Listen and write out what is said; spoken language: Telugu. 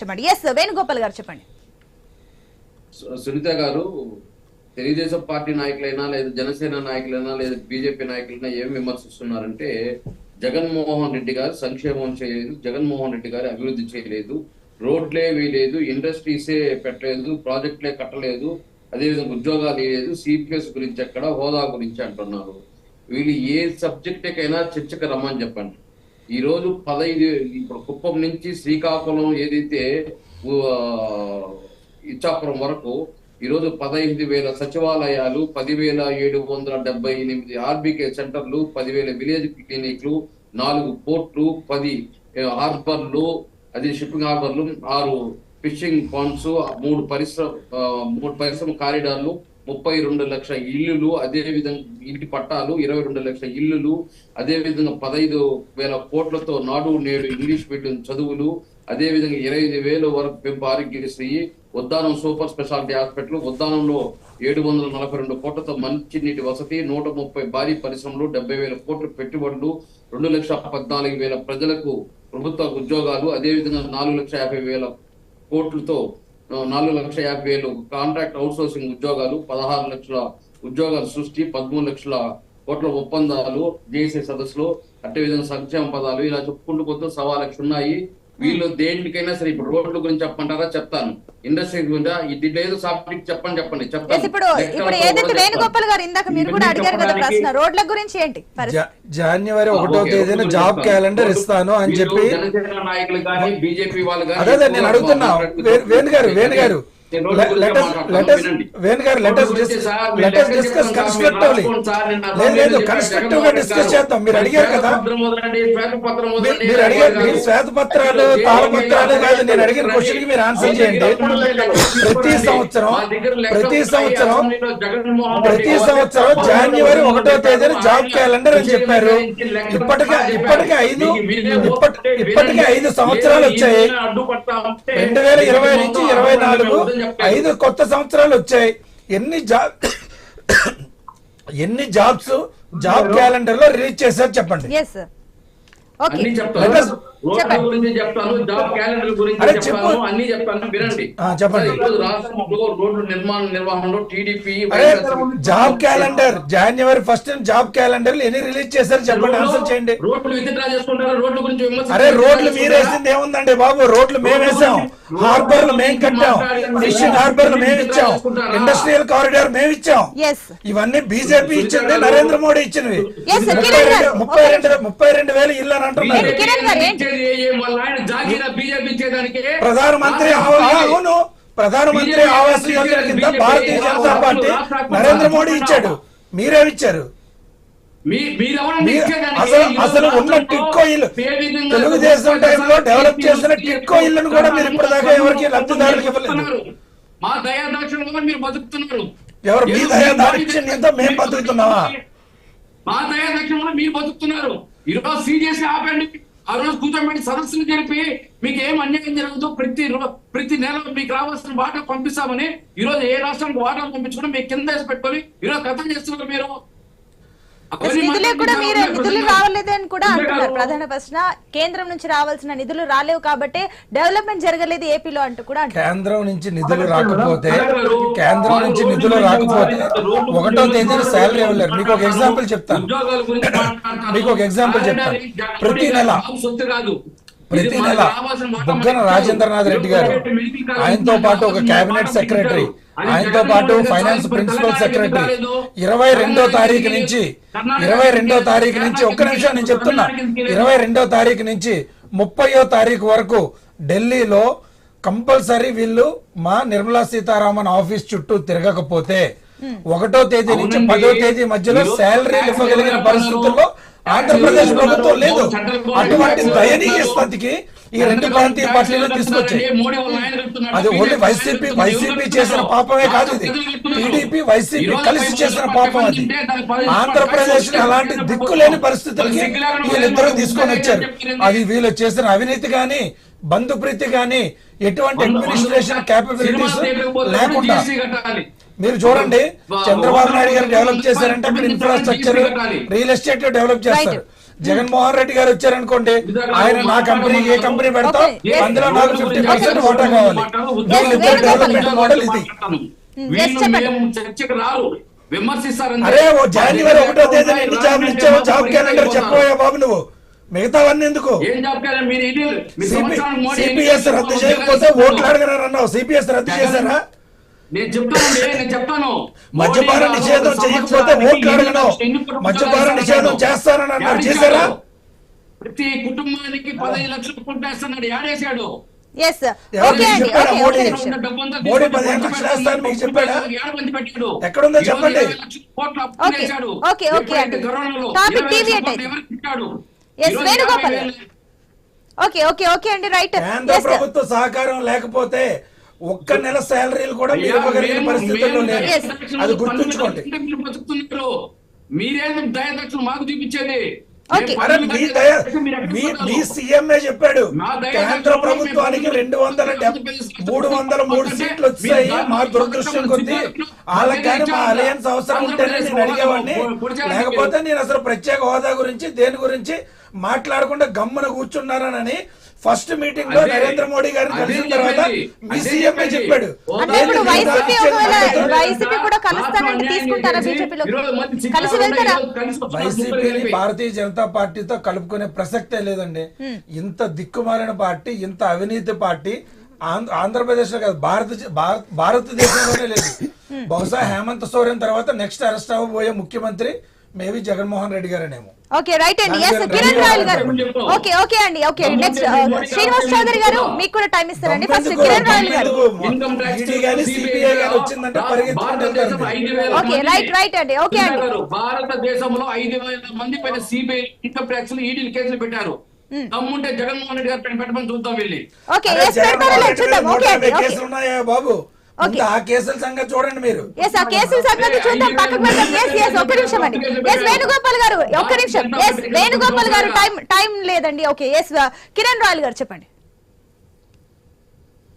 చెప్పండి. ఎస్ వేణుగోపాల్ గారు చెప్పండి. సునీత గారు తెలుగుదేశం పార్టీ నాయకులైనా లేదా జనసేన నాయకులైనా లేదా బీజేపీ నాయకులైనా ఏం విమర్శిస్తున్నారంటే జగన్మోహన్ రెడ్డి గారు సంక్షేమం చేయలేదు జగన్మోహన్ రెడ్డి గారు అభివృద్ధి చేయలేదు రోడ్లే వేయలేదు ఇండస్ట్రీసే పెట్టలేదు ప్రాజెక్టులే కట్టలేదు అదేవిధంగా ఉద్యోగాలు వేయలేదు సిపిఎస్ గురించి అక్కడ హోదా గురించి అంటున్నారు. వీళ్ళు ఏ సబ్జెక్టుకైనా చర్చకు రమ్మని చెప్పండి. ఈరోజు పదహైదు ఇప్పుడు కుప్పం నుంచి శ్రీకాకుళం ఏదైతే ఇచ్చాపురం వరకు ఈరోజు పదహైదు వేల సచివాలయాలు పదివేల ఏడు వందల డెబ్బై ఎనిమిది ఆర్బీకే సెంటర్లు పదివేల విలేజ్ క్లినిక్లు నాలుగు పోర్ట్లు పది హార్బర్లు అది షిప్పింగ్ హార్బర్లు ఆరు ఫిషింగ్ పాండ్స్ మూడు పరిశ్రమ మూడు పరిశ్రమ కారిడార్లు ముప్పై రెండు లక్షల ఇల్లులు అదేవిధంగా ఇంటి పట్టాలు ఇరవై రెండు లక్షల ఇల్లులు అదే విధంగా పదహైదు వేల కోట్లతో నాడు నేడు ఇంగ్లీష్ మీడియం చదువులు అదేవిధంగా ఇరవై ఐదు వేల వరకు పెంపు Aarogyasri Uddanam super speciality hospital ఉద్దానంలో ఏడు వందల నలభై రెండు కోట్లతో మంచినీటి వసతి నూట ముప్పై భారీ పరిశ్రమలు డెబ్బై వేల కోట్ల పెట్టుబడులు రెండు లక్షల పద్నాలుగు వేల ప్రజలకు ప్రభుత్వ ఉద్యోగాలు అదే విధంగా నాలుగు లక్షల యాభై వేల కోట్లతో నాలుగు లక్షల యాభై వేలు కాంట్రాక్ట్ అవుట్సోర్సింగ్ ఉద్యోగాలు పదహారు లక్షల ఉద్యోగాల సృష్టి పదమూడు లక్షల కోట్ల ఒప్పందాలు జేసీ సదస్సులు అట్టే విధంగా సంక్షేమ పదాలు ఇలా చెప్పుకుంటూ పోతే సవా లక్ష ఉన్నాయి వీళ్ళు దేనికైనా సరే ఇప్పుడు రోడ్ల గురించి చెప్పమంటారా? చెప్తాను. ఇండస్ట్రీ గురించి? ఇది లేదు సబ్జెక్ట్ చెప్పండి చెప్పండి చెప్తాను. ఇప్పుడు ఇప్పుడు లెక్కలతో ఏదైతే కూడా వేణుగోపాల్ గారు ఇందాక మీరు కూడా ఇవన్నీ అడిగారు కదా చెప్పడానికి- ప్రశ్న రోడ్ల గురించి ఏంటి? పరిస్థితి? జా- జనవరి ఒకటో తేదీన జాబ్. క్యాలెండర్ ఇస్తాను అని చెప్పి జనసేన నాయకులు కానీ బీజేపీ వాళ్ళు కానీ అదే నేను అడుగుతున్నా. వే- వేణు గారు వేణు గారు వేణు గారు డిస్కస్ కన్స్ట్రక్టివ్లీ లేదు కన్స్ట్రక్టివ్గా డిస్కస్ చేద్దాం మీరు గారు. అడిగారు కదా మీరు- అడిగారు గారు. మీరు శ్వేతపత్రాలు తాళపత్రాలు కాదు నేను అడిగిన. క్వశ్చన్కి మీరు ఆన్సర్ చేయండి ప్రతి సంవత్సరం ప్రతి. సంవత్సరం ప్రతి సంవత్సరం. జనవరి ఒకటో తేదీన జాబ్ క్యాలెండర్ అని చెప్పారు ఇప్పటికే. ఇప్పటికే ఐదు ఇప్పటికే. ఐదు సంవత్సరాలు వచ్చాయి రెండు వేల ఇరవై నుంచి ఇరవై నాలుగు. ఐదు కొత్త సంవత్సరాలు వచ్చాయి. ఎన్ని జాబ్ ఎన్ని జాబ్స్ జాబ్ క్యాలెండర్లో రిలీజ్ చేశారు చెప్పండి. ఓకే గురించి చెప్తాను జాబ్ క్యాలెండర్ గురించి చెప్తాను. అన్ని చెప్తాను వినండి. చెప్పండి. ఈరోజు రాష్ట్రంలో రోడ్ల నిర్మాణ నిర్వహణలో టీడీపీ జాబ్ క్యాలెండర్ జనవరి ఫస్ట్ జాబ్ క్యాలెండర్ ఎన్ని రిలీజ్ చేశారు చెప్పండి ఆన్సర్ చేయండి. రోడ్లు విత్డ్రా చేసుకుంటారు? రోడ్ల గురించి అరే రోడ్లు మీరు వేసింది ఏముందండి బాబు? రోడ్లు మేము వేసాం హార్బర్లు మేము కట్టాం. ఫిషింగ్ హార్బర్లు మేము ఇచ్చాం. ఇండస్ట్రియల్ కారిడార్ మేము ఇచ్చాం ఇవన్నీ బీజేపీ ఇచ్చింది నరేంద్ర మోడీ ఇచ్చినవి. ముప్పై రెండు ముప్పై రెండు వేలు ఇల్లు అని అంటున్నారు. ప్రధానమంత్రి అవును. ప్రధానమంత్రి ఆవాస్ యోజన కింద భారతీయ జనతా పార్టీ నరేంద్ర మోడీ ఇచ్చాడు. మీరేమిచ్చారు? అసలు అసలు ఉన్న టిక్కో ఇల్లు తెలుగుదేశం టైంలో డెవలప్ చేసిన టిక్కో ఇల్లును కూడా మీరు ఇప్పటిదాకా ఎవరికి లబ్ధిదారులకు ఇవ్వలేదు. మా దయా దక్షిణలో మీరు బతుకుతున్నారు. ఎవరు మీ ఏదో దయా మీ దాక్షిణ్యంతో మేము బతుకుతున్నావా? మా దయా దక్షిణలో మీరు బతుకుతున్నారు. ఈరోజు సీరియస్ ఆపండి. ఆ రోజు కూర్చోబెట్టి సదస్సులు జరిపి మీకు ఏం అన్యాయం జరగదు ప్రతి ప్రతి నెల మీకు రావాల్సిన వాటా పంపిస్తామని ఈ రోజు ఏ రాష్ట్రానికి వాటా పంపించుకుని మీకు కింద వేసి పెట్టుకొని ఈరోజు కథం చేస్తున్నారు మీరు. నిధులే కూడా మీరే నిధులు ప్రజలు- రావలేదు అని కూడా అంటున్నారు. ప్రధాన ప్రశ్న కేంద్రం నుంచి రావాల్సిన నిధులు రాలేవు కాబట్టి డెవలప్మెంట్ జరగలేదు ఏపీలో అంటూ కూడా కేంద్రం నుంచి నిధులు రాకపోతే కేంద్రం నుంచి నిధులు రాకపోతే ఒకటో తేదీన శాలరీ ఇవ్వలేరు మీకు ఒక ఎగ్జాంపుల్ చెప్తాను. ఉద్యోగాల గురించి మాట్లాడతారు. మీకు ఒక ఎగ్జాంపుల్ చెప్తాను. ప్రతి నెల ప్రతి నెల బుగ్గన రాజేంద్రనాథ్ రెడ్డి గారు ఆయనతో పాటు ఒక కేబినెట్ సెక్రటరీ ఆయనతో పాటు ఫైనాన్స్ ప్రిన్సిపల్ సెక్రటరీ. ఇరవై రెండో తారీఖు. నుంచి ఇరవై రెండో. తారీఖు నుంచి ఒక్క నిమిషం నేను చెప్తున్నా. ఇరవై రెండో తారీఖు నుంచి ముప్పయో తారీఖు వరకు ఢిల్లీలో కంపల్సరీ వీళ్ళు మా నిర్మలా సీతారామన్ ఆఫీస్ చుట్టూ తిరగకపోతే ఒకటో తేదీ నుంచి. పదో తేదీ మధ్యలో శాలరీలు ఇవ్వగలిగిన పరిస్థితుల్లో? ఆంధ్రప్రదేశ్ ప్రభుత్వం లేదు? అటువంటి దయనీయ స్థితికి ఈ రెండు ప్రాంతీయ పార్టీలు తీసుకొచ్చాయి. అది ఓన్లీ వైసీపీ వైసీపీ. చేసిన పాపమే కాదు ఇది. టీడీపీ వైసీపీ కలిసి చేసిన పాపం అది ఆంధ్రప్రదేశ్ అలాంటి దిక్కులేని పరిస్థితులకి వీళ్ళిద్దరూ తీసుకొని వచ్చారు. అది వీళ్ళు చేసిన అవినీతి గాని బంధుప్రీతి గాని ఎటువంటి వంద- అడ్మినిస్ట్రేషన్ క్యాపబిలిటీస్ లేకుండా. మీరు చూడండి చంద్రబాబు నాయుడు గారు డెవలప్ చేశారంటే అక్కడ ఇన్ఫ్రాస్ట్రక్చర్. రియల్ ఎస్టేట్ డెవలప్ చేస్తారు జగన్మోహన్ రెడ్డి గారు వచ్చారనుకోండి ఆయన నా కంపెనీకి ఏ కంపెనీ పెడతాం. అందులో నాకు ఫిఫ్టీ పర్సెంట్ వాటా కావాలి. వీళ్ళిద్దరు డెవలప్మెంట్ మోడల్ ఇది. చర్చకు రారు. విమర్శిస్తారంటే అరే ఓ జనవరి ఒకటో తేదీన ఎన్ని జాబ్లు ఇచ్చావో జాబ్ క్యాలెండర్ చెప్పబోయా బాబు నువ్వు. మిగతావన్నీ ఎందుకు? సిపిఎస్ రద్దు చేయకపోతే. ఓట్లు అడగరు అన్నావు సిపిఎస్ రద్దు చేశారా? నేను చెప్తానండి నేను చెప్తాను. మద్యపాన నిషేధం చేయకపోతే ఓట్లు మద్యపాన? నిషేధం చేస్తానని అన్నారు. చేశారా. ప్రతి కుటుంబానికి పదహైదు లక్షలు కొట్టేస్తున్నాడు చెప్పాడా? ఎక్కడుందో చెప్పండి. ఓకే, ఓకే, ఓకే అండి. టాపిక్ deviate అయింది. Yes, వేణుగోపాల్. గారు. ఓకే ఓకే ఓకే అండి రైట్ కేంద్ర ప్రభుత్వ సహకారం లేకపోతే ఒక్క నెల శాలరీలు కూడా మీరు ఇవ్వగలిగిన పరిస్థితుల్లో లేదు. అది గుర్తుంచుకోండి. మీరేం దయదక్షులు మాకు చూపించేది. మీ సీఎంఏ చెప్పాడు. కేంద్ర ప్రభుత్వానికి రెండు వందల మూడు వందల మూడు సీట్లు వచ్చాయి. మా దురదృష్టం కొద్దీ వాళ్ళకి కానీ మా అలయన్స్ అవసరం ఉంటేనే నేను అడిగేవాడిని. లేకపోతే నేను అసలు ప్రత్యేక హోదా గురించి దేని గురించి మాట్లాడకుండా గమ్మున కూర్చున్నారనని ఫస్ట్ మీటింగ్లో నరేంద్ర మోడీ గారిని కలిసిన తర్వాత. మీ చెప్పేది. చెప్పాడు. అంటే ఇప్పుడు వైసీపీ ఒకవేళ వైసీపీ కూడా కలుస్తానంటే తీసుకుంటారా బీజేపీలో? కలిసి వెళ్తారా? వైసీపీని భారతీయ జనతా పార్టీతో కలుపుకునే ప్రసక్తే లేదండి. ఇంత దిక్కుమాలిన పార్టీ ఇంత అవినీతి పార్టీ ఆంధ్ర- ఆంధ్రప్రదేశ్లో కాదు భారత భారత- భారతదేశంలోనే లేదు. బహుశా హేమంత్ సోరెన్ తర్వాత నెక్స్ట్ అరెస్ట్ అవ్వబోయే ముఖ్యమంత్రి మేబీ జగన్మోహన్ రెడ్డి గారేనేమో. ఓకే రైట్ అండి ఎస్ రెండు కిరణ్ రాయల్ గారు. ఓకే ఓకే అండి ఓకే నెక్స్ట్ శ్రీనివాస్ గారు చౌదరి గారు. మీకు కూడా టైం ఇస్తారండి. ఫస్ట్? కిరణ్ రాయల్ గారు? ఇన్కమ్ ట్యాక్స్ ఈడీ గాని సిబిఐ గాని వచ్చిందంటే పరిగెత్తుకుంటూ వెళ్తారు మీరు. ఓకే, రైట్, రైట్ అండి, ఓకే అండి. భారతదేశంలో ఐదు వేల మంది పైన సిబిఐ ఇన్కమ్ ట్యాక్స్ ఈడీలు కేసులు పెట్టారు. దమ్ముంటే జగన్మోహన్ రెడ్డి గారు పెట్టమని చూద్దాం వెళ్ళి ఓకే ఎస్ పెడతారా చూద్దాం. ఓకే బాబు? ఆ కేసుల సంగతి చూడండి మీరు. ఎస్ ఆ కేసుల సంగతి చూద్దాం. పక్కకు పెడదాం. ఎస్ ఎస్ ఒక్క నిమిషం అండి. ఎస్ వేణుగోపాల్ గారు ఒక్క నిమిషం. ఎస్ వేణుగోపాల్ గారు టైం టైం లేదండి. ఓకే ఎస్ కిరణ్ రాయల్ గారు చెప్పండి.